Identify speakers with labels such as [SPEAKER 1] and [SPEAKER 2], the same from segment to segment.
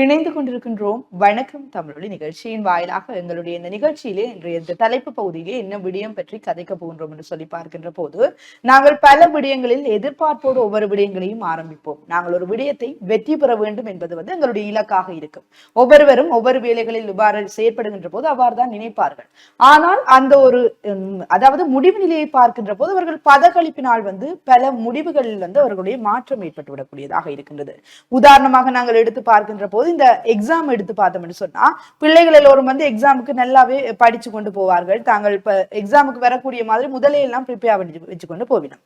[SPEAKER 1] இணைந்து கொண்டிருக்கின்றோம் வணக்கம் தமிழொலி நிகழ்ச்சியின் வாயிலாக எங்களுடைய இந்த நிகழ்ச்சியிலே இன்றைய இந்த தலைப்பு பகுதியிலே என்ன விடயம் பற்றி கதைக்க போகின்றோம் என்று சொல்லி பார்க்கின்ற போது நாங்கள் பல விடயங்களில் எதிர்பார்ப்போடு ஒவ்வொரு விடயங்களையும் ஆரம்பிப்போம். நாங்கள் ஒரு விடயத்தை வெற்றி பெற வேண்டும் என்பது வந்து எங்களுடைய இலக்காக இருக்கும். ஒவ்வொருவரும் ஒவ்வொரு வேலைகளில் இவ்வாறு செயற்படுகின்ற போது அவ்வாறு தான் நினைப்பார்கள். ஆனால் அந்த ஒரு உம், அதாவது முடிவு நிலையை பார்க்கின்ற போது அவர்கள் பதகளிப்பினால் வந்து பல முடிவுகளில் வந்து அவர்களுடைய மாற்றம் ஏற்பட்டு விடக்கூடியதாக இருக்கின்றது. உதாரணமாக நாங்கள் எடுத்து பார்க்கின்ற போது இந்த எக்ஸாம் எடுத்து பார்த்தோம்னு சொன்னா பிள்ளைகள் எல்லோரும் வந்து எக்ஸாமுக்கு நல்லாவே படிச்சு கொண்டு போவார்கள். தாங்கள் இப்ப எக்ஸாமுக்கு வரக்கூடிய மாதிரி முதலே எல்லாம் ப்ரிப்பேர் பண்ணி வச்சு கொண்டு போவினோம்.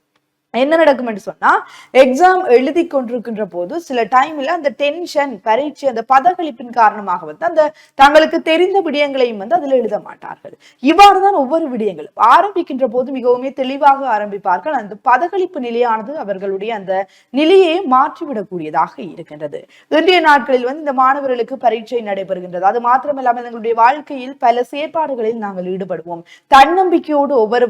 [SPEAKER 1] என்ன நடக்கும் என்று சொன்னா எக்ஸாம் எழுதி கொண்டிருக்கின்ற போது சில டைம்ல அந்த டென்ஷன் பரீட்சை அந்த பதகளிப்பின் காரணமாக வந்து அந்த தங்களுக்கு தெரிந்த விடயங்களையும் வந்து அதுல எழுத மாட்டார்கள். இவ்வாறுதான் ஒவ்வொரு விடயங்களும். ஆரம்பிக்கின்ற போது மிகவுமே தெளிவாக ஆரம்பிப்பார்கள். அந்த பதகளிப்பு நிலையானது அவர்களுடைய அந்த நிலையை மாற்றிவிடக்கூடியதாக இருக்கின்றது. இன்றைய நாட்களில் வந்து இந்த மாணவர்களுக்கு பரீட்சை நடைபெறுகின்றது. அது மாத்திரமில்லாமல் எங்களுடைய வாழ்க்கையில் பல செயற்பாடுகளில் நாங்கள் ஈடுபடுவோம். தன்னம்பிக்கையோடு ஒவ்வொரு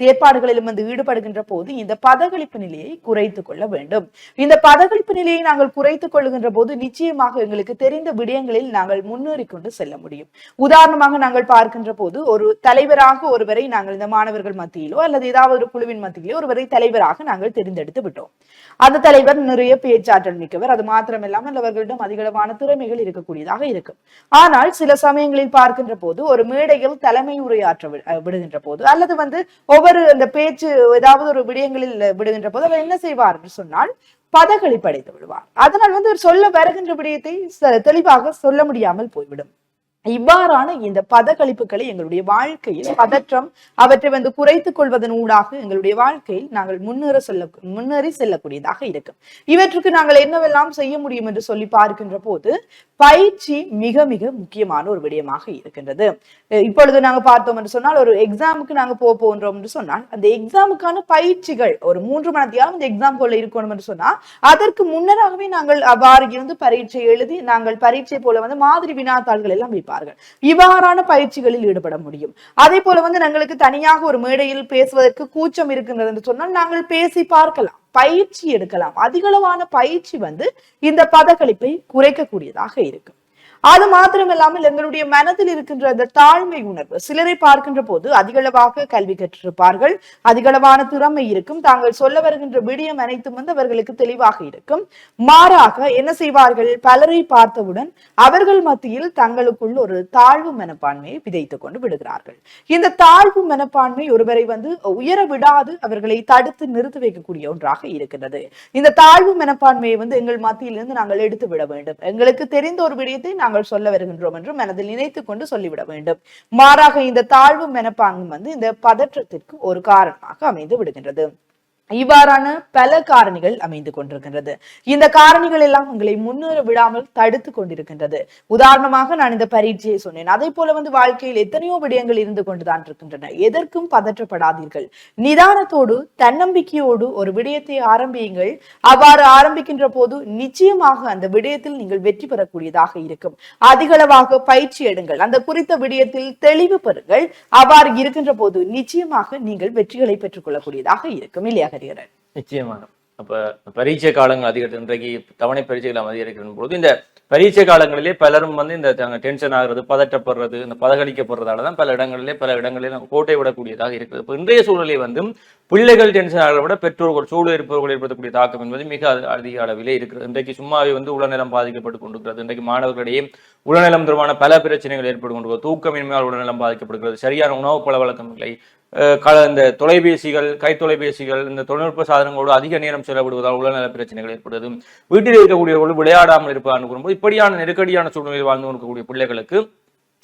[SPEAKER 1] செயற்பாடுகளிலும் வந்து ஈடுபடுகின்ற போது இந்த பதகளிப்பு நிலையை குறைத்துக் கொள்ள வேண்டும். இந்த பதகளிப்பு நிலையை நாங்கள் குறைத்துக் கொள்கின்ற போது நிச்சயமாக எங்களுக்கு தெரிந்த விடயங்களில் நாங்கள் முன்னேறி கொண்டு செல்ல முடியும். உதாரணமாக நாங்கள் பார்க்கின்ற போது ஒரு தலைவராக ஒருவரை நாங்கள் இந்த மாணவர்கள் மத்தியிலோ அல்லது ஏதாவது ஒரு குழுவின் மத்தியிலோ ஒருவரை தலைவராக நாங்கள் தெரிந்தெடுத்து விட்டோம். அந்த தலைவர் நிறைய பேச்சாற்றல் மிக்கவர். அது மாத்திரமில்லாமல் அவர்களிடம் அதிகளவான திறமைகள் இருக்கக்கூடியதாக இருக்கும். ஆனால் சில சமயங்களில் பார்க்கின்ற போது ஒரு மேடையில் தலைமை உரையாற்ற விடுகின்ற போது அல்லது வந்து ஒவ்வொரு அந்த பேச்சு ஏதாவது ஒரு விடயங்களில் விடுகின்ற போது அவர் என்ன செய்வார் என்று சொன்னால் பதகளி படைத்து விடுவார். அதனால் வந்து ஒரு சொல்ல வருகின்ற விடயத்தை தெளிவாக சொல்ல முடியாமல் போய்விடும். இவ்வாறான இந்த பதகளிப்புகளை எங்களுடைய வாழ்க்கையில் பதற்றம் அவற்றை வந்து குறைத்துக் கொள்வதன் ஊடாக எங்களுடைய வாழ்க்கையில் நாங்கள் முன்னேற செல்ல முன்னேறி செல்லக்கூடியதாக இருக்கும். இவற்றுக்கு நாங்கள் என்னவெல்லாம் செய்ய முடியும் என்று சொல்லி பார்க்கின்ற போது பயிற்சி மிக மிக முக்கியமான ஒரு விடயமாக இருக்கின்றது. இப்பொழுது நாங்க பார்த்தோம் என்று சொன்னால் ஒரு எக்ஸாமுக்கு நாங்க போக போன்றோம் என்று சொன்னால் அந்த எக்ஸாமுக்கான பயிற்சிகள் ஒரு மூன்று மணி இந்த எக்ஸாம் போல இருக்கணும் என்று சொன்னா அதற்கு முன்னராகவே நாங்கள் அவ்வாறு இருந்து பரீட்சை எழுதி நாங்கள் பரீட்சை போல வந்து மாதிரி வினாத்தாள்கள் எல்லாம் வைப்பார்கள் இவ்வாறான பயிற்சிகளில் ஈடுபட முடியும். அதே போல வந்து நாங்களுக்கு தனியாக ஒரு மேடையில் பேசுவதற்கு கூச்சம் இருக்கின்றது என்று சொன்னால் நாங்கள் பேசி பார்க்கலாம் பயிற்சி எடுக்கலாம். அதிகளவான பயிற்சி வந்து இந்த பதகளிப்பை குறைக்கக்கூடியதாக இருக்கும். அது மாத்திரம் இல்லாமல் எங்களுடைய மனதில் இருக்கின்ற அந்த தாழ்மை உணர்வு சிலரை பார்க்கின்ற போது அதிகளவாக கல்வி கற்றிருப்பார்கள். அதிகளவான திறமை இருக்கும். தாங்கள் சொல்ல வருகின்ற விடியம் அனைத்தும் வந்து அவர்களுக்கு தெளிவாக இருக்கும். மாறாக என்ன செய்வார்கள்? பலரை பார்த்தவுடன் அவர்கள் மத்தியில் தங்களுக்குள் ஒரு தாழ்வு மனப்பான்மையை விதைத்துக் கொண்டு விடுகிறார்கள். இந்த தாழ்வு மனப்பான்மை ஒருவரை வந்து உயர விடாது அவர்களை தடுத்து நிறுத்தி வைக்கக்கூடிய ஒன்றாக இருக்கின்றது. இந்த தாழ்வு மனப்பான்மையை வந்து எங்கள் மத்தியிலிருந்து நாங்கள் எடுத்து விட வேண்டும். எங்களுக்கு தெரிந்த ஒரு விடயத்தை நாங்கள் சொல்ல வருகின்றோம் என்று மனதில் நினைத்து கொண்டு சொல்லிவிட வேண்டும். மாறாக இந்த தாழ்வு மெனப்பாங்கும் வந்து இந்த பதற்றத்திற்கு ஒரு காரணமாக அமைந்து விடுகின்றது. இவ்வாறான பல காரணிகள் அமைந்து கொண்டிருக்கின்றது. இந்த காரணிகள் எல்லாம் உங்களை முன்னேற விடாமல் தடுத்து கொண்டிருக்கின்றது. உதாரணமாக நான் இந்த பரீட்சையை சொன்னேன். அதே போல வந்து வாழ்க்கையில் எத்தனையோ விடயங்கள் இருந்து கொண்டுதான் இருக்கின்றன. எதற்கும் பதற்றப்படாதீர்கள். நிதானத்தோடு தன்னம்பிக்கையோடு ஒரு விடயத்தை ஆரம்பியுங்கள். அவ்வாறு ஆரம்பிக்கின்ற போது நிச்சயமாக அந்த விடயத்தில் நீங்கள் வெற்றி பெறக்கூடியதாக இருக்கும். அதிகளவாக பயிற்சி எடுங்கள். அந்த குறித்த விடயத்தில் தெளிவு பெறுங்கள். அவ்வாறு இருக்கின்ற போது நிச்சயமாக நீங்கள் வெற்றிகளை பெற்றுக் கொள்ளக்கூடியதாக இருக்கும். இல்லையா ஹரிகரன்
[SPEAKER 2] நிச்சயமாக அப்போ பரீட்சை காலங்கள் அதிகரித்து இன்றைக்கு தவணை பரீட்சைகள் அதிகரிக்கிற பொழுது இந்த பரீட்சை காலங்களிலே பலரும் வந்து இந்த டென்ஷன் ஆகிறது பதட்டப்படுறது இந்த பதகடிக்கப்படுறதால தான் பல இடங்களிலே பல இடங்களிலே நம்ம கோட்டை விடக்கூடியதாக இருக்குது. இப்போ இன்றைய சூழலை வந்து பிள்ளைகள் டென்ஷன் ஆகிறத விட பெற்றோர்கள் சூழல் இருப்பவர்கள் ஏற்படுத்தக்கூடிய தாக்கம் என்பது மிக அதிக அளவிலே இருக்கிறது. இன்றைக்கு சும்மாவே வந்து உடல்நலம் பாதிக்கப்பட்டு கொண்டிருக்கிறது. இன்றைக்கு மாணவர்களிடையே உடல்நலம் தொடர்பான பல பிரச்சனைகள் ஏற்பட்டு கொண்டிருக்கிறது தூக்கமின்மையால் உடல்நலம் பாதிக்கப்படுகிறது. சரியான உணவு பழவழக்கம் இல்லை. க- இந்த தொலைபேசிகள் கை தொலைபேசிகள் இந்த தொழில்நுட்ப சாதனங்களோடு அதிக நேரம் செலவிடுவதால் உடல்நல பிரச்சனைகள் ஏற்படுது வீட்டில் இருக்கக்கூடியவர்கள் விளையாடாமல் இருப்பான்னு கூறும்போது இப்படியான நெருக்கடியான சூழ்நிலையில் வாழ்ந்து கொண்டிருக்கக்கூடிய பிள்ளைகளுக்கு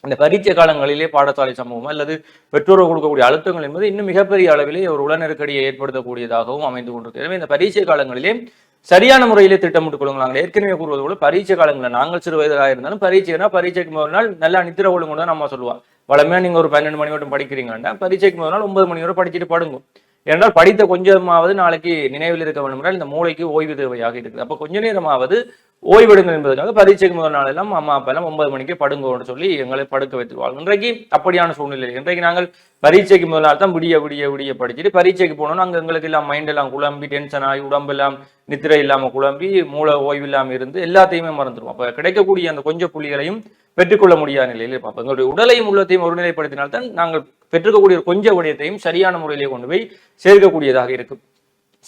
[SPEAKER 2] இந்த பரீட்சை காலங்களிலே பாடசாலை சம்பவம் அல்லது பெற்றோர்கள் கொடுக்கக்கூடிய அழுத்தங்கள் என்பது இன்னும் மிகப்பெரிய அளவிலே ஒரு உள நெருக்கடியை ஏற்படுத்தக்கூடியதாகவும் அமைந்து கொண்டிருக்கிறது. எனவே இந்த பரீட்சை காலங்களிலே சரியான முறையிலே திட்டமிட்டுக் கொள்ளுங்களாங்க. ஏற்கனவே கூறுவது போல பரீட்சை காலங்களில் நாங்கள் சிறு வயதாக இருந்தாலும் பரீட்சைனா பரீட்சைக்கு முதல் நாள் நல்லா நித்திர ஒழுங்கு தான் நம்ம சொல்லுவோம். வளமையா நீங்க ஒரு பன்னெண்டு மணி வரைக்கும் படிக்கிறீங்கன்னா பரீட்சைக்கு முதல் நாள் ஒன்பது மணி வரை படிச்சுட்டு படுங்க. ஏனென்றால் படித்த கொஞ்சமாவது நாளைக்கு நினைவில் இருக்க வேண்டும் என்றால் இந்த மூளைக்கு ஓய்வு தேவையாக இருக்குது. அப்போ கொஞ்ச நேரமாவது ஓய்வெடுங்கள் என்பதற்காக பரீட்சைக்கு முதல் நாள் எல்லாம் அம்மா அப்பா எல்லாம் ஒன்பது மணிக்கு படுங்கோன்னு சொல்லி எங்களை படுக்க வைத்துவாள் இன்றைக்கு அப்படியான சூழ்நிலை. இன்றைக்கு நாங்கள் பரீட்சைக்கு முதல் நாள் தான் விடிய விடிய விடிய படிச்சுட்டு பரீட்சைக்கு போனோம்னா அங்கே எங்களுக்கு எல்லாம் மைண்ட் எல்லாம் குழம்பி டென்ஷன் ஆகி உடம்பெல்லாம் நித்திரை இல்லாமல் குழம்பி மூளை ஓய்வு இல்லாமல் இருந்து எல்லாத்தையுமே மறந்துடும் அப்போ கிடைக்கக்கூடிய அந்த கொஞ்ச புள்ளிகளையும் பெற்றுக்கொள்ள முடியாத நிலையில் இருப்போம் அப்ப எங்களுடைய உடலையும் உள்ளத்தையும் ஒருநிலைப்படுத்தினால்தான் நாங்கள் பெற்றுக்கக்கூடிய கொஞ்ச விடயத்தையும் சரியான முறையிலே கொண்டு போய் சேர்க்கக்கூடியதாக இருக்கும்.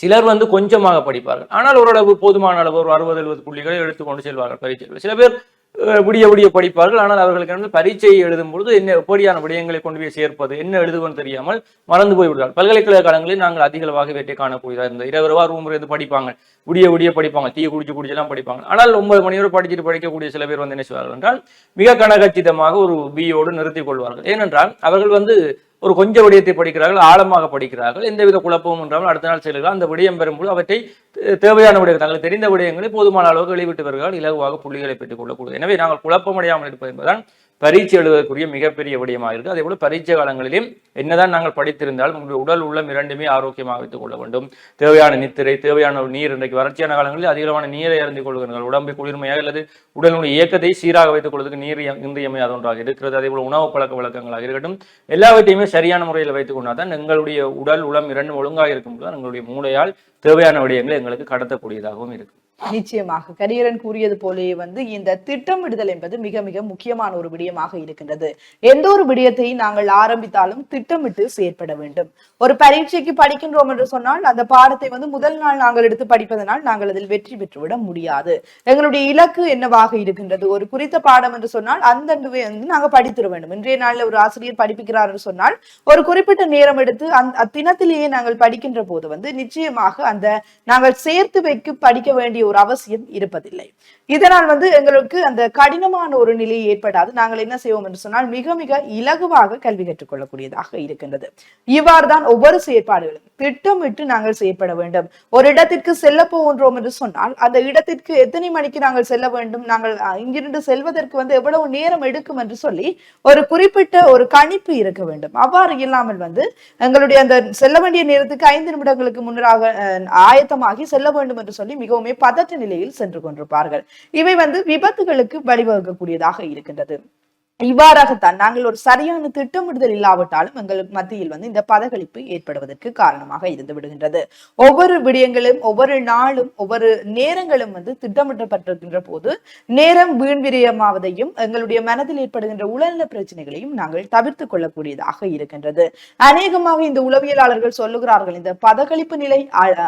[SPEAKER 2] சிலர் வந்து கொஞ்சமாக படிப்பார்கள். ஆனால் ஓரளவு போதுமான அளவு ஒரு அறுபது எழுபது புள்ளிகளை எடுத்துக்கொண்டு செல்வார்கள் பரீட்சைகள் சில பேர் விடிய விடிய படிப்பார்கள். ஆனால் அவர்களுக்கு வந்து பரீட்சையை எழுதும் பொழுது என்ன எப்படியான விடயங்களை கொண்டு போய் சேர்ப்பது என்ன எழுதுவன்னு தெரியாமல் மறந்து போய் விடுவார்கள் பல்கலைக்கழக காலங்களில் நாங்கள் அதிக அளவாக வேட்டை காணக்கூடியதாக இருந்தது இரவு ரூபா ரூம் இருந்து படிப்பாங்க. விடிய விடிய படிப்பாங்க. தீய குடிச்சு குடிச்செல்லாம் படிப்பாங்க. ஆனால் ஒன்பது மணி வரை படிச்சுட்டு படிக்கக்கூடிய சில பேர் வந்து என்ன செய்வார்கள் என்றால் மிக கனகச்சிதமாக ஒரு பியோடு நிறுத்திக் கொள்வார்கள். ஏனென்றால் அவர்கள் வந்து ஒரு கொஞ்ச விடயத்தை படிக்கிறார்கள் ஆழமாக படிக்கிறார்கள் எந்தவித குழப்பமும் என்றாலும் அடுத்த நாள் செல்கிறார்கள். அந்த விடயம் பெறும்போது அவற்றை தேவையான விடயங்கள் தங்களுக்கு தெரிந்த விடயங்களை போதுமான அளவுக்கு வெளிவிட்டு வருகிறார்கள். இலகுவாக புள்ளிகளை பெற்றுக் கொள்ளக்கூடும் எனவே நாங்கள் குழப்பமடையாமல் இருப்பது என்பதுதான் பரீட்சை எழுதுவதற்குரிய மிகப்பெரிய விடயமாக இருக்குது அதே போல பரீட்சை காலங்களிலும் என்னதான் நாங்கள் படித்திருந்தாலும் உங்களுடைய உடல் உள்ளம் இரண்டுமே ஆரோக்கியமாக வைத்துக் கொள்ள வேண்டும். தேவையான நித்திரை தேவையான ஒரு நீர் இன்றைக்கு வறட்சியான காலங்களில் அதிகமான நீரை இறந்து கொள்கிறீர்கள் உடம்பை குளிர்மையாக அல்லது உடலுடைய இயக்கத்தை சீராக வைத்துக் கொள்வதற்கு நீர் இன்றியமையாத ஒன்றாக இருக்கிறது. அதே போல உணவு பழக்க வழக்கங்களாக இருக்கட்டும் எல்லாவற்றையுமே சரியான முறையில் வைத்துக் கொண்டாதான் எங்களுடைய உடல் உளம் இரண்டும் ஒழுங்காக இருக்கும்போது எங்களுடைய மூளையால் தேவையான விடயங்களை எங்களுக்கு கடத்தக்கூடியதாகவும் இருக்கும்.
[SPEAKER 1] நிச்சயமாக. கரியரன் கூறியது போலேயே வந்து இந்த திட்டமிடுதல் என்பது மிக மிக முக்கியமான ஒரு விடயமாக இருக்கின்றது. எந்த ஒரு விடயத்தை நாங்கள் ஆரம்பித்தாலும் திட்டமிட்டு செயற்பட வேண்டும். ஒரு பரீட்சைக்கு படிக்கின்றோம் என்று சொன்னால் அந்த பாடத்தை வந்து முதல் நாள் நாங்கள் எடுத்து படிப்பதனால் நாங்கள் அதில் வெற்றி பெற்றுவிட முடியாது. எங்களுடைய இலக்கு என்னவாக இருக்கின்றது? ஒரு குறித்த பாடம் என்று சொன்னால் அந்த வந்து நாங்கள் படித்திட வேண்டும். இன்றைய நாளில் ஒரு ஆசிரியர் படிப்பிக்கிறார் என்று சொன்னால் ஒரு குறிப்பிட்ட நேரம் எடுத்து அந்த அத்தினத்திலேயே நாங்கள் படிக்கின்ற போது வந்து நிச்சயமாக அந்த நாங்கள் சேர்த்து வைக்க படிக்க வேண்டிய ஒரு அவசியம் இருப்பதில்லை. இதனால் வந்து எங்களுக்கு அந்த கடினமான ஒரு நிலை ஏற்படாது. நாங்கள் என்ன செய்வோம் என்று சொன்னால் மிக மிக இலகுவாக கல்வி கற்றுக்கொள்ளக்கூடியதாக இருக்கின்றது. இவ்வாறு தான் ஒவ்வொரு செயற்பாடுகளும் திட்டமிட்டு நாங்கள் செயற்பட வேண்டும். ஒரு இடத்திற்கு செல்ல போகின்றோம் என்று சொன்னால் அந்த இடத்திற்கு எத்தனை மணிக்கு நாங்கள் செல்ல வேண்டும்? நாங்கள் இங்கிருந்து செல்வதற்கு வந்து எவ்வளவு நேரம் எடுக்கும் என்று சொல்லி ஒரு குறிப்பிட்ட ஒரு கணிப்பு இருக்க வேண்டும். அவ்வாறு இல்லாமல் வந்து எங்களுடைய அந்த செல்ல வேண்டிய நேரத்துக்கு ஐந்து நிமிடங்களுக்கு முன்னராக ஆயத்தமாகி செல்ல வேண்டும் என்று சொல்லி மிகவும் பதற்ற நிலையில் சென்று கொண்டிருப்பார்கள். இவை வந்து விபத்துகளுக்கு வழிவகுக்கக்கூடியதாக இருக்கின்றது. இவ்வாறாகத்தான் நாங்கள் ஒரு சரியான திட்டமிடுதல் இல்லாவிட்டாலும் எங்களுக்கு மத்தியில் வந்து இந்த பதகளிப்பு ஏற்படுவதற்கு காரணமாக இருந்து விடுகின்றது. ஒவ்வொரு விடயங்களும் ஒவ்வொரு நாளும் ஒவ்வொரு நேரங்களும் வந்து திட்டமிடப்பட்டிருக்கின்ற போது நேரம் வீண் விரயமாவதையும் எங்களுடைய மனதில் ஏற்படுகின்ற உடல்நல பிரச்சனைகளையும் நாங்கள் தவிர்த்து கொள்ளக்கூடியதாக இருக்கின்றது. அநேகமாக இந்த உளவியலாளர்கள் சொல்லுகிறார்கள் இந்த பதகளிப்பு நிலை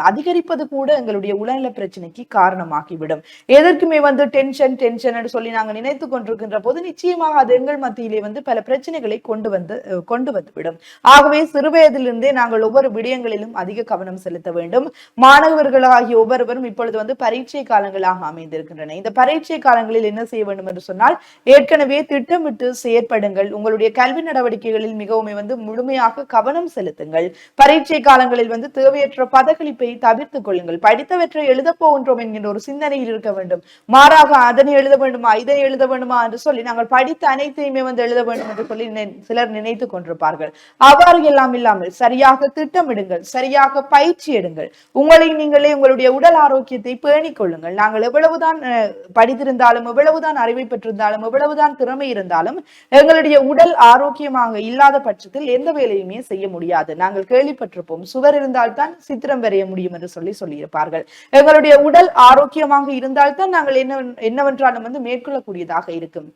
[SPEAKER 1] அதிகரிப்பது கூட எங்களுடைய உடல்நல பிரச்சனைக்கு காரணமாகிவிடும். எதற்குமே வந்து டென்ஷன் டென்ஷன் சொல்லி நாங்கள் நினைத்து கொண்டிருக்கின்ற போது நிச்சயமாக அது பெண்கள் மத்தியிலே வந்து பல பிரச்சனைகளை கொண்டு வந்து கொண்டு வந்துவிடும். ஆகவே சிறுவயதிலிருந்தே நாங்கள் ஒவ்வொரு விடயங்களிலும் அதிக கவனம் செலுத்த வேண்டும். மாணவர்கள் ஆகிய ஒவ்வொருவரும் இப்பொழுது வந்து பரீட்சை காலங்களாக அமைந்திருக்கின்றன. இந்த பரீட்சை காலங்களில் என்ன செய்ய வேண்டும் என்று சொன்னால் ஏற்கனவே திட்டமிட்டு செயற்படுங்கள். உங்களுடைய கல்வி நடவடிக்கைகளில் மிகவும் வந்து முழுமையாக கவனம் செலுத்துங்கள். பரீட்சை காலங்களில் வந்து தேவையற்ற பதகளிப்பை தவிர்த்துக் கொள்ளுங்கள். படித்தவற்றை எழுதப் போகின்றோம் என்கின்ற ஒரு சிந்தனையில் இருக்க வேண்டும். மாறாக அதனை எழுத வேண்டுமா இதனை எழுத வேண்டுமா என்று சொல்லி நாங்கள் படித்த அனைத்தையுமே வந்து எழுத வேண்டும் என்று சொல்லி சிலர் நினைத்து கொண்டிருப்பார்கள். அவ்வாறு எல்லாம் இல்லாமல் சரியாக திட்டமிடுங்கள் சரியாக பயிற்சி எடுங்கள். உங்களை நீங்களே உங்களுடைய உடல் ஆரோக்கியத்தை பேணிக் கொள்ளுங்கள். நாங்கள் எவ்வளவுதான் படித்திருந்தாலும் எவ்வளவுதான் அறிவை பெற்றிருந்தாலும் எவ்வளவுதான் திறமை இருந்தாலும் எங்களுடைய உடல் ஆரோக்கியமாக இல்லாத பட்சத்தில் எந்த வேலையுமே செய்ய முடியாது. நாங்கள் கேள்விப்பட்டிருப்போம் சுவர் இருந்தால்தான் சித்திரம் வரைய முடியும் என்று சொல்லி சொல்லியிருப்பார்கள். எங்களுடைய உடல் ஆரோக்கியமாக இருந்தால்தான் நாங்கள் என்ன என்னவென்றாலும் வந்து மேற்கொள்ளக்கூடியதாக இருக்கும்.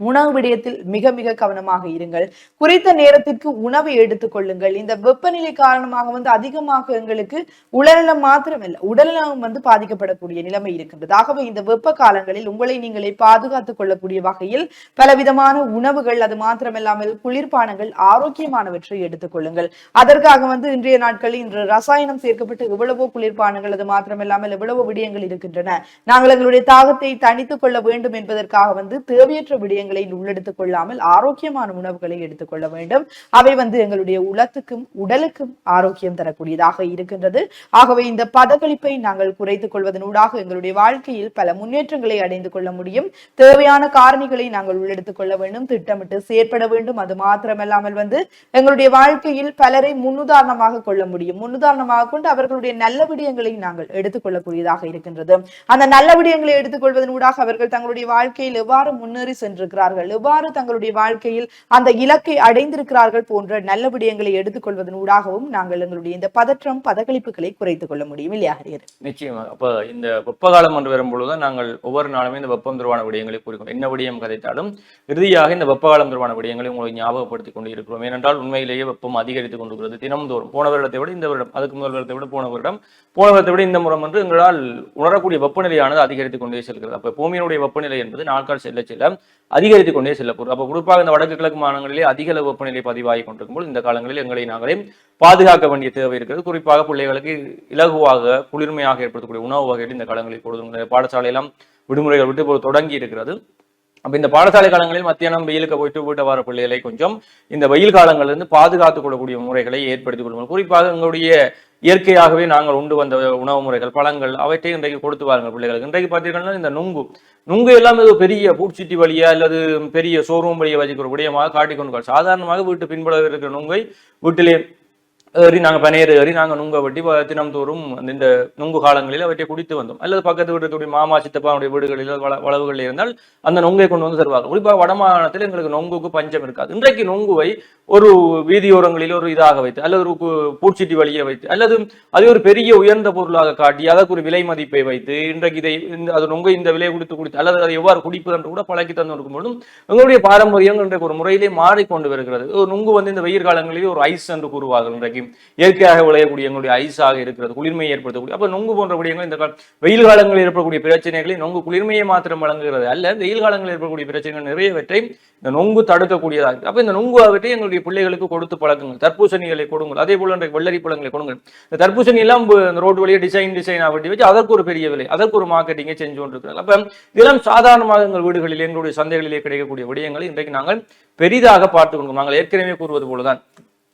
[SPEAKER 1] உணவு விடயத்தில் மிக மிக கவனமாக இருங்கள். குறித்த நேரத்திற்கு உணவை எடுத்துக் கொள்ளுங்கள். இந்த வெப்பநிலை காரணமாக வந்து அதிகமாக எங்களுக்கு உடல்நலம் மாத்திரமல்ல உடல்நலம் வந்து பாதிக்கப்படக்கூடிய நிலைமை இருக்கின்றது. ஆகவே இந்த வெப்ப காலங்களில் உங்களை நீங்களே பாதுகாத்துக் கொள்ளக்கூடிய வகையில் பலவிதமான உணவுகள் அது மாத்திரமில்லாமல் குளிர்பானங்கள் ஆரோக்கியமானவற்றை எடுத்துக் கொள்ளுங்கள். அதற்காக வந்து இன்றைய நாட்களில் இன்று ரசாயனம் சேர்க்கப்பட்டு எவ்வளவோ குளிர்பானங்கள் அது மாத்திரமில்லாமல் எவ்வளவோ விடயங்கள் இருக்கின்றன. நாங்கள் எங்களுடைய தாகத்தை தணித்துக் கொள்ள வேண்டும் என்பதற்காக வந்து தேவையற்ற விடயங்கள் விடயங்களை உள்ளெடுத்துக் கொள்ளாமல் ஆரோக்கியமான உணவுகளை எடுத்துக்கொள்ள வேண்டும். அவை வந்து எங்களுடைய உலத்துக்கும் உடலுக்கும் ஆரோக்கியம் தரக்கூடியதாக இருக்கின்றது. ஆகவே இந்த பதகளிப்பை நாங்கள் குறைத்துக் கொள்வதனூடாக எங்களுடைய வாழ்க்கையில் பல முன்னேற்றங்களை அடைந்து கொள்ள முடியும். தேவையான காரணிகளை நாங்கள் உள்ளெடுத்துக் கொள்ள வேண்டும் திட்டமிட்டு செயற்பட வேண்டும். அது மாத்திரமல்லாமல் வந்து எங்களுடைய வாழ்க்கையில் பலரை முன்னுதாரணமாக கொள்ள முடியும். முன்னுதாரணமாக கொண்டு அவர்களுடைய நல்ல விடயங்களை நாங்கள் எடுத்துக்கொள்ளக்கூடியதாக இருக்கின்றது. அந்த நல்ல விடயங்களை எடுத்துக்கொள்வதன் ஊடாக அவர்கள் தங்களுடைய வாழ்க்கையில் எவ்வாறு முன்னேறி சென்றிருக்கிறார் சென்றிருக்கிறார்கள் எவ்வாறு தங்களுடைய வாழ்க்கையில் அந்த இலக்கை அடைந்திருக்கிறார்கள் போன்ற நல்ல விடயங்களை எடுத்துக்கொள்வதன் ஊடாகவும் நாங்கள் எங்களுடைய இந்த பதற்றம் பதகளிப்புகளை குறைத்துக் கொள்ள முடியும். இல்லையா ஹரியர்?
[SPEAKER 2] நிச்சயமாக. அப்ப இந்த வெப்பகாலம் என்று வரும்பொழுது நாங்கள் ஒவ்வொரு நாளுமே இந்த வெப்பம் தொடர்பான விடயங்களை கூறிக்கொண்டு என்ன விடயம் கதைத்தாலும் இறுதியாக இந்த வெப்பகாலம் தொடர்பான விடயங்களை உங்களை ஞாபகப்படுத்திக் கொண்டு இருக்கிறோம் ஏனென்றால் உண்மையிலேயே வெப்பம் அதிகரித்துக் கொண்டிருக்கிறது தினம்தோறும். போன வருடத்தை விட இந்த வருடம் அதுக்கு முதல் வருடத்தை விட போன வருடம் போன வருடத்தை விட இந்த முறை என்று எங்களால் உணரக்கூடிய வெப்பநிலையானது அதிகரித்துக் கொண்டே செல்கிறது. அப்ப பூமியினுடைய வெப்பநிலை என்பது நாட்கள் செல்ல செல்ல அதிக அதிகரித்துக் கொண்டே செல்ல அப்போ குறிப்பாக இந்த வடக்கு கிழக்கு மாநிலங்களிலே அதிக அளவு வெப்பநிலை பதிவாகி கொண்டிருக்கும் போது இந்த காலங்களில் எங்களை நாங்களே பாதுகாக்க வேண்டிய தேவை இருக்கிறது. குறிப்பாக பிள்ளைகளுக்கு இலகுவாக குளிர்மையாக ஏற்படுத்தக்கூடிய உணவு வகைகள் இந்த காலங்களில் கொடுத்து பாடசாலையெல்லாம் விடுமுறைகள் விட்டு தொடங்கி இருக்கிறது. அப்போ இந்த பாடசாலை காலங்களில் மத்தியானம் வெயிலுக்கு போயிட்டு வீட்டை வர பிள்ளைகளை கொஞ்சம் இந்த வெயில் காலங்களிலிருந்து பாதுகாத்துக் கொள்ளக்கூடிய முறைகளை ஏற்படுத்திக் கொள்ளுங்கள். குறிப்பாக எங்களுடைய இயற்கையாகவே நாங்கள் உண்டு வந்த உணவு முறைகள் பழங்கள் அவற்றை இன்றைக்கு கொடுத்து வாருங்கள் பிள்ளைகளுக்கு. இன்றைக்கு பார்த்தீங்கன்னா இந்த நுங்கு நுங்கு எல்லாம் ஏதோ பெரிய பூச்சிட்டி வழியா அல்லது பெரிய ஷோரூம் வழியை வச்சுக்கிற விடயமாக காட்டிக்கொண்டு சாதாரணமாக வீட்டு பின்புல இருக்கிற நுங்கை வீட்டிலே ஏறி நாங்கள் பனையர் ஏறி நாங்கள் நுங்க வெட்டி தினம்தோறும் அந்த இந்த நுங்கு காலங்களில் அவற்றை குடித்து வந்தோம். அல்லது பக்கத்து வீட்டு மாமா சித்தப்பாவுடைய வீடுகளில் வள வளவுகளில் இருந்தால் அந்த நொங்கை கொண்டு வந்து தருவார்கள். குறிப்பாக வடமாகாணத்தில் எங்களுக்கு நொங்குக்கு பஞ்சம் இருக்காது. இன்றைக்கு நொங்குவை ஒரு வீதியோரங்களில் ஒரு இதாக வைத்து அல்லது ஒரு பூச்சிட்டி வழியை வைத்து அல்லது அதை ஒரு பெரிய உயர்ந்த பொருளாக காட்டி அதற்கு ஒரு விலை மதிப்பை வைத்து இன்றைக்கு இதை இந்த அது நொங்கை இந்த விலை கொடுத்து குடித்து அல்லது அதை எவ்வாறு குடிப்பது என்று கூட பழக்கி தந்து பொழுதும் எங்களுடைய பாரம்பரியம் இன்றைக்கு ஒரு முறையிலே மாறிக்கொண்டு வருகிறது. ஒரு நொங்கு வந்து இந்த வெயில் காலங்களில் ஒரு ஐஸ் என்று கூறுவார்கள் இன்றைக்கு. இயற்கையாக விளையக்கூடிய எங்களுடைய ஐஸாக இருக்கிறது குளிர்மையை ஏற்படுத்தக்கூடிய அப்ப நொங்கு போன்ற விடயங்கள் இந்த கால- வெயில் காலங்களில் ஏற்படக்கூடிய பிரச்சனைகளை நொங்கு குளிர்மையை மாத்திரம் வழங்குகிறது அல்ல வெயில் காலங்களில் ஏற்படக்கூடிய பிரச்சனைகள் நிறையவற்றை இந்த நொங்கு தடுக்கக்கூடியதாக இருக்கு. அப்ப இந்த நொங்கு அவற்றை எங்களுடைய பிள்ளைகளுக்கு கொடுத்து பழக்குங்கள் தர்பூசணிகளை கொடுங்கள் அதே போல இன்றைக்கு வெள்ளரி பழங்களை கொடுங்கள். இந்த தர்பூசணி எல்லாம் ரோடு வழியை டிசைன் டிசைன் ஆகட்டி வச்சு அதற்கு ஒரு பெரிய விலை அதற்கு ஒரு மார்க்கெட்டிங்கை செஞ்சு கொண்டிருக்கிறார்கள். அப்ப இதெல்லாம் சாதாரணமாக எங்கள் வீடுகளில் எங்களுடைய சந்தைகளிலே கிடைக்கக்கூடிய விடயங்களை இன்றைக்கு நாங்கள் பெரிதாக பார்த்து கொண்டோம் நாங்கள் ஏற்கனவே கூறுவது போலதான்.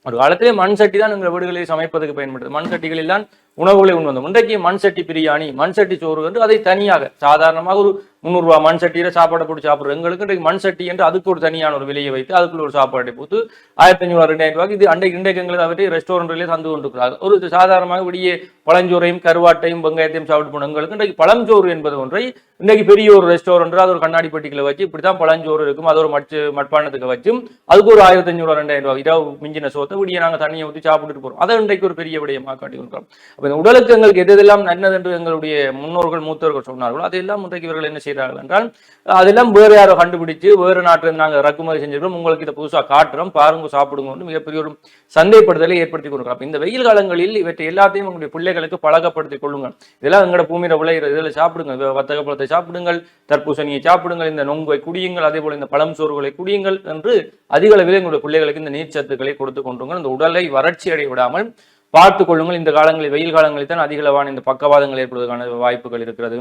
[SPEAKER 2] ஒரு காலத்திலே மண் சட்டி தான் எங்கள் வீடுகளில் சமைப்பதற்கு பயன்படுது. மண் சட்டிகளில் தான் உணவுகளை உண்டு வந்தோம். இன்றைக்கு மண் சட்டி பிரியாணி மண் சட்டி சோறு என்று அதை தனியாக சாதாரணமாக ஒரு முந்நூறுரூவா மண் சட்டியில சாப்பாடை போட்டு சாப்பிடுற எங்களுக்கு இன்றைக்கு மண் சட்டி என்று அதுக்கு ஒரு தனியான ஒரு விலையை வைத்து அதுக்குள்ள ஒரு சாப்பாட்டை போட்டு ஆயிரத்தி ஐநூறு ரெண்டாயிரம் ரூபாய்க்கு இது அண்டை இன்றைக்கு எங்களை அவற்றை ரெஸ்டாரண்ட்லேயே தந்து கொண்டிருக்கிறார்கள். ஒரு சாதாரணமாக விடிய பழஞ்சோறையும் கருவாட்டையும் வெங்காயத்தையும் சாப்பிட்டு போன எங்களுக்கு இன்றைக்கு பழஞ்சோறு என்பது ஒன்றை இன்றைக்கு பெரிய ஒரு ரெஸ்டாரண்ட் அது ஒரு கண்ணாடி பெட்டிகளை வச்சு இப்படித்தான் பழஞ்சோறு இருக்கும். அது ஒரு மச்சு மட்பானத்துக்கு வச்சும் அதுக்கு ஒரு ஆயிரத்தி ஐநூறு ரெண்டாயிரம் ரூபாய். இரவு மிஞ்சின சோத்தை விடிய நாங்கள் தண்ணியை ஊற்றி சாப்பிட்டுட்டு போறோம். அதை இன்றைக்கு ஒரு பெரிய விடயமாக காட்டி கொடுக்கிறோம் அப்போ இந்த உடலுக்கு எங்களுக்கு எது எதெல்லாம் நன்னது என்று எங்களுடைய முன்னோர்கள் மூத்தவர்கள் சொன்னார்களோ அதையெல்லாம் இன்றைக்கு இவர்கள் என்ன செய்கிறார்கள் என்றால் அதெல்லாம் வேறு யாரோ கண்டுபிடிச்சு வேறு நாட்டிலிருந்து நாங்கள் இறக்குமதி செஞ்சிருக்கோம் உங்களுக்கு இதை புதுசாக காட்டுறோம். பாருங்க சாப்பிடுங்க மிகப்பெரிய ஒரு சந்தைப்படுத்தலை ஏற்படுத்தி கொடுக்குறோம் இந்த வெயில் காலங்களில் இவற்றை எல்லாத்தையும் உங்களுடைய பிள்ளைகளுக்கு பழக்கப்படுத்திக் கொள்ளுங்கள். இதெல்லாம் எங்களோட பூமியில் விளையிறது இதில் சாப்பிடுங்க இந்த வத்தக பழத்தை சாப்பிடுங்கள். தர்பூசணியை சாப்பிடுங்கள். இந்த நொங்கை குடியுங்கள். அதே போல் இந்த பழம் சோறுகளை குடியுங்கள் என்று அதிக அளவில் எங்களுடைய பிள்ளைகளுக்கு இந்த நீர்ச்சத்துக்களை கொடுத்து கொண்டுங்கள் இந்த உடலை வறட்சி அடைய விடாமல் பார்த்துக் கொள்ளுங்கள். இந்த காலங்களில் வெயில் காலங்களில் தான் அதிகளவான இந்த பக்கவாதங்கள் ஏற்படுவதற்கான வாய்ப்புகள் இருக்கிறது.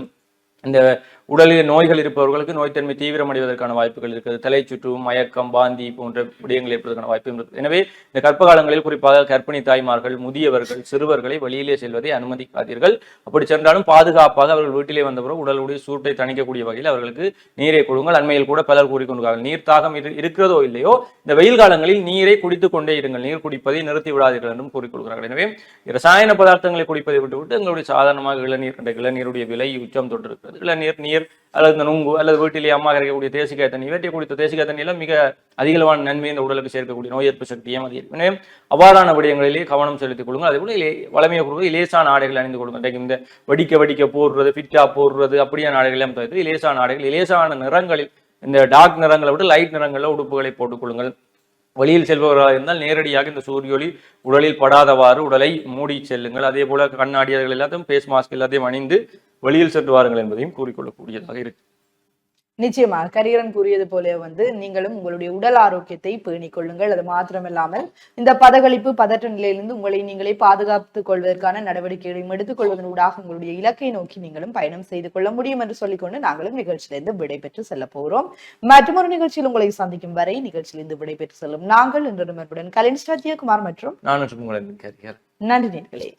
[SPEAKER 2] இந்த உடலில் நோய்கள் இருப்பவர்களுக்கு நோய்த்தன்மை தீவிரமடைவதற்கான வாய்ப்புகள் இருக்குது. தலை சுற்று மயக்கம் பாந்தி போன்ற விடயங்கள் ஏற்படுவதற்கான வாய்ப்பு இருக்குது. எனவே இந்த கர்ப்ப காலங்களில் குறிப்பாக கர்ப்பிணி தாய்மார்கள் முதியவர்கள் சிறுவர்களை வெளியிலே செல்வதை அனுமதிக்காதீர்கள். அப்படி சென்றாலும் பாதுகாப்பாக அவர்கள் வீட்டிலே வந்தபுறம் உடலுடைய சூட்டை தணிக்கக்கூடிய வகையில் அவர்களுக்கு நீரை கொடுங்கள். அண்மையில் கூட பலர் கூறிக்கொண்டிருக்கார்கள். நீர் தாகம் இருக்கிறதோ இல்லையோ இந்த வெயில் காலங்களில் நீரை குடித்துக் கொண்டே இருங்கள். நீர் குடிப்பதை நிறுத்தி விடாதீர்கள் என்றும் கூறிக்கொள்கிறார்கள். எனவே ரசாயன பதார்த்தங்களை குடிப்பதை விட்டுவிட்டு எங்களுடைய சாதாரணமாக இளநீர் என்ற இளநீருடைய விலை உச்சம் தொட்டிருக்கிறது. இளநீர் நீர் அல்லது இந்த நுங்கு அல்லது வீட்டிலே அம்மா கிடைக்கக்கூடிய தேசிக்காய் தண்ணி இவற்றை குடித்த தேசிக்காய் தண்ணியெல்லாம் மிக அதிகளவான நன்மை இந்த உடலுக்கு சேர்க்கக்கூடிய நோய் எதிர்ப்பு சக்தியும் அதிகம் எனவே அவ்வாறான விடயங்களிலே கவனம் செலுத்திக் கொள்ளுங்கள். அதே போல இலே வளமையை கூறுவது இலேசான ஆடைகள் அணிந்து கொடுங்க இந்த வடிக்க வடிக்க போடுறது ஃபிட்டா போடுறது அப்படியான ஆடைகள் தவிர்த்து இலேசான ஆடைகள் இலேசான நிறங்களில் இந்த டார்க் நிறங்களை விட லைட் நிறங்களில் உடுப்புகளை போட்டுக்கொள்ளுங்கள் வழியில் செல்பவர்களாக இருந்தால் நேரடியாக இந்த சூரிய ஒளி உடலில் படாதவாறு உடலை மூடி செல்லுங்கள். அதே போல கண்ணாடியர்கள் எல்லாத்தையும் ஃபேஸ் மாஸ்க் எல்லாத்தையும் அணிந்து வெளியில் சென்று வாருங்கள் என்பதையும் கூறிக்கொள்ளக்கூடியதாக இருக்கு.
[SPEAKER 1] நிச்சயமாக கரியரன் கூறியது போல வந்து நீங்களும் உங்களுடைய உடல் ஆரோக்கியத்தை பேணிக் கொள்ளுங்கள். அது மாத்திரமில்லாமல் இந்த பதகளிப்பு பதற்ற நிலையிலிருந்து உங்களை நீங்களே பாதுகாத்துக் கொள்வதற்கான நடவடிக்கைகளையும் எடுத்துக்கொள்வதன் ஊடாக உங்களுடைய இலக்கை நோக்கி நீங்களும் பயணம் செய்து கொள்ள முடியும் என்று சொல்லிக்கொண்டு நாங்களும் நிகழ்ச்சியிலிருந்து விடைபெற்று செல்ல போகிறோம் மற்றொரு நிகழ்ச்சியில் உங்களை சந்திக்கும் வரை நிகழ்ச்சியிலிருந்து விடைபெற்று செல்லும் நாங்கள். இன்று நண்பருடன் கலின் ஸ்டாத்தியகுமார் மற்றும் நன்றி நேர்களே.